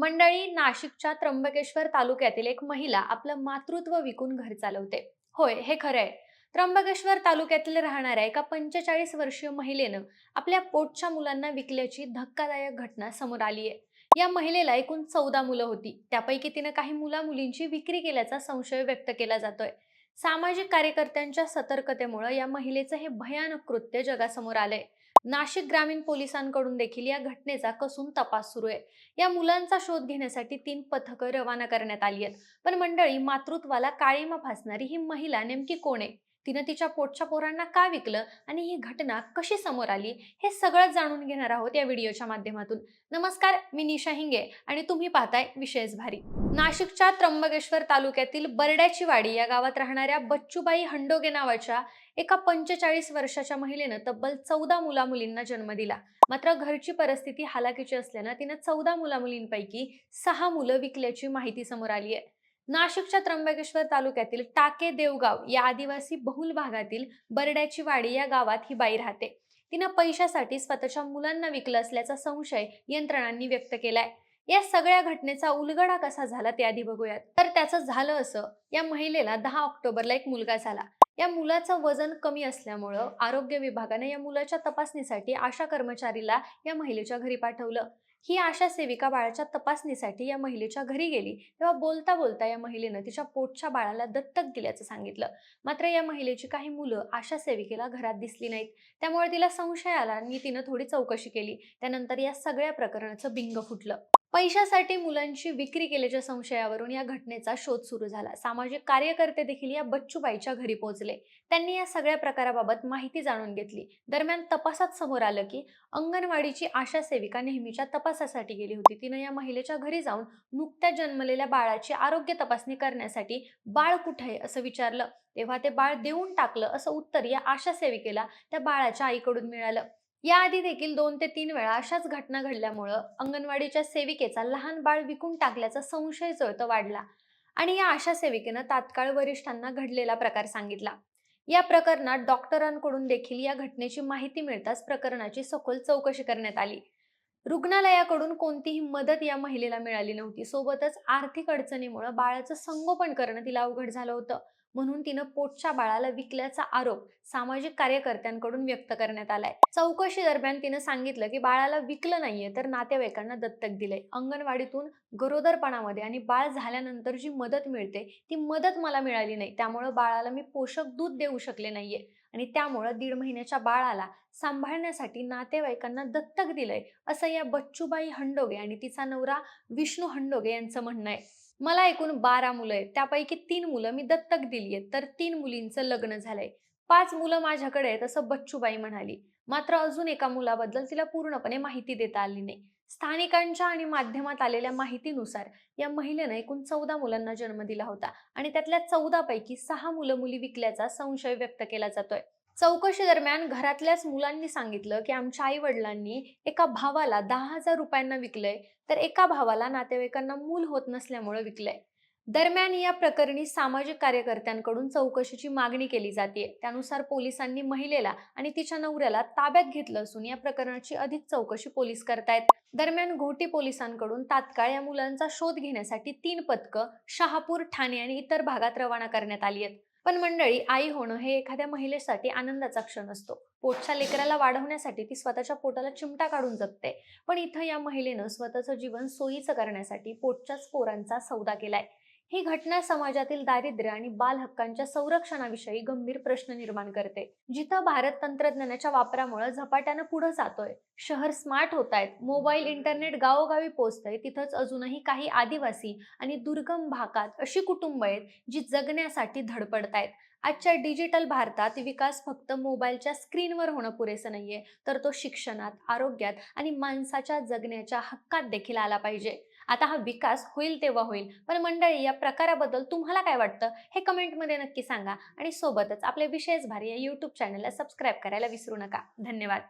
मंडळी नाशिकच्या त्र्यंबकेश्वर तालुक्यातील एक महिला आपलं मातृत्व विकून घर चालवते. होय हे खरं आहे. त्र्यंबकेश्वर तालुक्यातील राहणाऱ्या एका पंचेचाळीस वर्षीय महिलेनं आपल्या पोटच्या मुलांना विकल्याची धक्कादायक घटना समोर आली आहे. या महिलेला एकूण चौदा मुलं होती. त्यापैकी तिनं काही मुला मुलींची विक्री केल्याचा संशय व्यक्त केला जातोय. सामाजिक कार्यकर्त्यांच्या सतर्कतेमुळे या महिलेचं हे भयानक कृत्य जगासमोर आलंय. नाशिक ग्रामीण पोलिसांकडून देखील या घटनेचा कसून तपास सुरू आहे. या मुलांचा शोध घेण्यासाठी तीन पथकं रवाना करण्यात आली आहेत. पण मंडळी मातृत्वाला काळीमा फासणारी ही महिला नेमकी कोण आहे? तिनं तिच्या पोटच्या पोरांना का विकलं आणि ही घटना कशी समोर आली हे सगळं जाणून घेणार आहोत या व्हिडिओच्या माध्यमातून. नमस्कार मी निशा हिंगे आणि तुम्ही पाहताय विशेष भारी. नाशिकच्या त्र्यंबकेश्वर तालुक्यातील बरड्याची वाडी या गावात राहणाऱ्या बच्चूबाई हंडोगे नावाच्या एका पंचेचाळीस वर्षाच्या महिलेनं तब्बल चौदा मुला मुलींना जन्म दिला. मात्र घरची परिस्थिती हालाकीची असल्यानं तिनं चौदा मुला मुलींपैकी सहा मुलं विकल्याची माहिती समोर आली आहे नाशिकच्या त्र्यंबकेश्वर तालुक्यातील टाके देवगाव या आदिवासी बहुल भागातील बरड्याची वाडी या गावात ही बाई राहते. तिनं पैशासाठी स्वतःच्या मुलांना विकलं असल्याचा संशय यंत्रणांनी व्यक्त केलाय. या सगळ्या घटनेचा उलगडा कसा झाला ते आधी बघूयात. तर त्याचं झालं असं. या महिलेला दहा ऑक्टोबरला एक मुलगा झाला. या मुलाचं वजन कमी असल्यामुळं आरोग्य विभागाने या मुलाच्या तपासणीसाठी आशा कर्मचारीला या महिलेच्या घरी पाठवलं. ही आशा सेविका बाळाच्या तपासणीसाठी या महिलेच्या घरी गेली तेव्हा बोलता बोलता या महिलेनं तिच्या पोटच्या बाळाला दत्तक दिल्याचं सांगितलं. मात्र या महिलेची काही मुलं आशा सेविकेला घरात दिसली नाहीत. त्यामुळे तिला संशय आला आणि तिनं थोडी चौकशी केली. त्यानंतर या सगळ्या प्रकरणाचं बिंग फुटलं. पैशासाठी मुलांची विक्री केल्याच्या संशयावरून या घटनेचा शोध सुरू झाला. सामाजिक कार्यकर्ते देखील या बच्चूबाईच्या घरी पोहोचले. त्यांनी या सगळ्या प्रकाराबाबत माहिती जाणून घेतली. दरम्यान तपासात समोर आलं की अंगणवाडीची आशा सेविका नेहमीच्या तपासासाठी गेली होती. तिनं या महिलेच्या घरी जाऊन नुकत्या जन्मलेल्या बाळाची आरोग्य तपासणी करण्यासाठी बाळ कुठे आहे असं विचारलं. तेव्हा ते बाळ देऊन टाकलं असं उत्तर या आशा सेविकेला त्या बाळाच्या आईकडून मिळालं. याआधी देखील दोन ते तीन वेळा अशाच घटना घडल्यामुळं अंगणवाडीच्या सेविकेचा लहान बाळ विकून टाकल्याचा संशय जळत वाढला आणि या आशा सेविकेनं तात्काळ वरिष्ठांना घडलेला प्रकार सांगितला. या प्रकरणात डॉक्टरांकडून देखील या घटनेची माहिती मिळताच प्रकरणाची सखोल चौकशी करण्यात आली. रुग्णालयाकडून कोणतीही मदत या महिलेला मिळाली नव्हती. सोबतच आर्थिक अडचणीमुळे बाळाचं संगोपन करणं तिला अवघड झालं होतं. म्हणून तिनं पोटच्या बाळाला विकल्याचा आरोप सामाजिक कार्यकर्त्यांकडून व्यक्त करण्यात आलाय. चौकशी दरम्यान तिनं सांगितलं की बाळाला विकलं नाहीये तर नातेवाईकांना दत्तक दिलंय. अंगणवाडीतून गरोदरपणामध्ये आणि बाळ झाल्यानंतर जी मदत मिळते ती मदत मला मिळाली नाही. त्यामुळं बाळाला मी पोषक दूध देऊ शकले नाहीये. आणि त्यामुळं दीड महिन्याच्या बाळाला सांभाळण्यासाठी नातेवाईकांना दत्तक दिलंय असं या बच्चूबाई हंडोगे आणि तिचा नवरा विष्णू हंडोगे यांचं म्हणणं आहे. मला एकूण बारा मुलं आहेत. त्यापैकी तीन मुलं मी दत्तक दिली आहेत. तर तीन मुलींचं लग्न झालंय. पाच मुलं माझ्याकडे आहेत असं बच्चूबाई म्हणाली. मात्र अजून एका मुलाबद्दल तिला पूर्णपणे माहिती देता आली नाही. स्थानिकांच्या आणि माध्यमात आलेल्या माहितीनुसार या महिलेनं एकूण चौदा मुलांना जन्म दिला होता आणि त्यातल्या चौदा पैकी सहा मुलं मुली विकल्याचा संशय व्यक्त केला जातोय. चौकशी दरम्यान घरातल्याच मुलांनी सांगितलं की आमच्या आई वडिलांनी एका भावाला दहा हजार रुपयांना विकलंय तर एका भावाला नातेवाईकांना मूल होत नसल्यामुळे विकलंय. दरम्यान या प्रकरणी सामाजिक कार्यकर्त्यांकडून चौकशीची मागणी केली जाते त्यानुसार पोलिसांनी महिलेला आणि तिच्या नवऱ्याला ताब्यात घेतलं असून या प्रकरणाची अधिक चौकशी पोलीस करतायत. दरम्यान घोटी पोलिसांकडून तात्काळ या मुलांचा शोध घेण्यासाठी तीन पथकं शहापूर ठाणे आणि इतर भागात रवाना करण्यात आली आहेत. पण मंडळी आई होणं हे एखाद्या महिलेसाठी आनंदाचा क्षण असतो. पोटच्या लेकराला वाढवण्यासाठी ती स्वतःच्या पोटाला चिमटा काढून जगते. पण इथं या महिलेनं स्वतःचं जीवन सोयीचं करण्यासाठी पोटच्याच पोरांचा सौदा केलाय. ही घटना समाजातील दारिद्र्य आणि बाल हक्कांच्या संरक्षणाविषयी गंभीर प्रश्न निर्माण करते जिथं भारत तंत्रज्ञानाच्या वापरामुळे झपाट्यानं पुढे जातोय. शहर स्मार्ट होत आहेत मोबाईल इंटरनेट गावोगावी पोहोचतंय तिथंच अजूनही काही आदिवासी आणि दुर्गम भागात अशी कुटुंब आहेत जी जगण्यासाठी धडपडतायत. आजच्या डिजिटल भारतात विकास फक्त मोबाईलच्या स्क्रीनवर होणं पुरेसं नाहीये तर तो शिक्षणात आरोग्यात आणि माणसाच्या जगण्याच्या हक्कात देखील आला पाहिजे. आता हा विकास होईल तेव्हा होईल. पण मंडळी या प्रकाराबद्दल तुम्हाला काय वाटतं? हे कमेंटमध्ये नक्की सांगा. आणि सोबतच आपले विशेष भारी या यूट्यूब चॅनलला सबस्क्राईब करायला विसरू नका. धन्यवाद.